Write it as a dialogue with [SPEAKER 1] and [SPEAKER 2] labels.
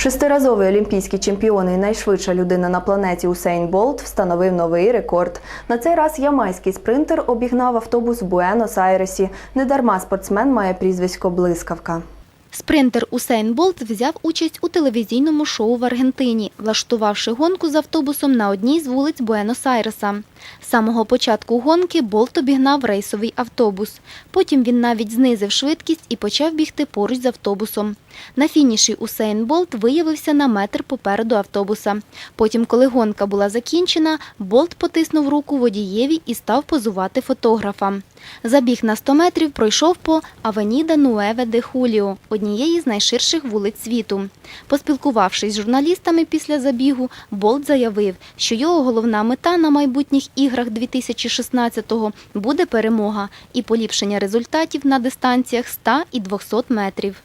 [SPEAKER 1] Шестиразовий олімпійський чемпіон і найшвидша людина на планеті Усейн Болт встановив новий рекорд. На цей раз ямайський спринтер обігнав автобус в Буенос-Айресі. Недарма спортсмен має прізвисько Блискавка.
[SPEAKER 2] Спринтер Усейн Болт взяв участь у телевізійному шоу в Аргентині, влаштувавши гонку з автобусом на одній з вулиць Буенос-Айреса. З самого початку гонки Болт обігнав рейсовий автобус. Потім він навіть знизив швидкість і почав бігти поруч з автобусом. На фініші Усейн Болт виявився на метр попереду автобуса. Потім, коли гонка була закінчена, Болт потиснув руку водієві і став позувати фотографам. Забіг на 100 метрів пройшов по Авеніда Нуеве де Хуліо, однієї з найширших вулиць світу. Поспілкувавшись з журналістами після забігу, Болт заявив, що його головна мета на майбутніх іграх 2016-го буде перемога і поліпшення результатів на дистанціях 100 і 200 метрів.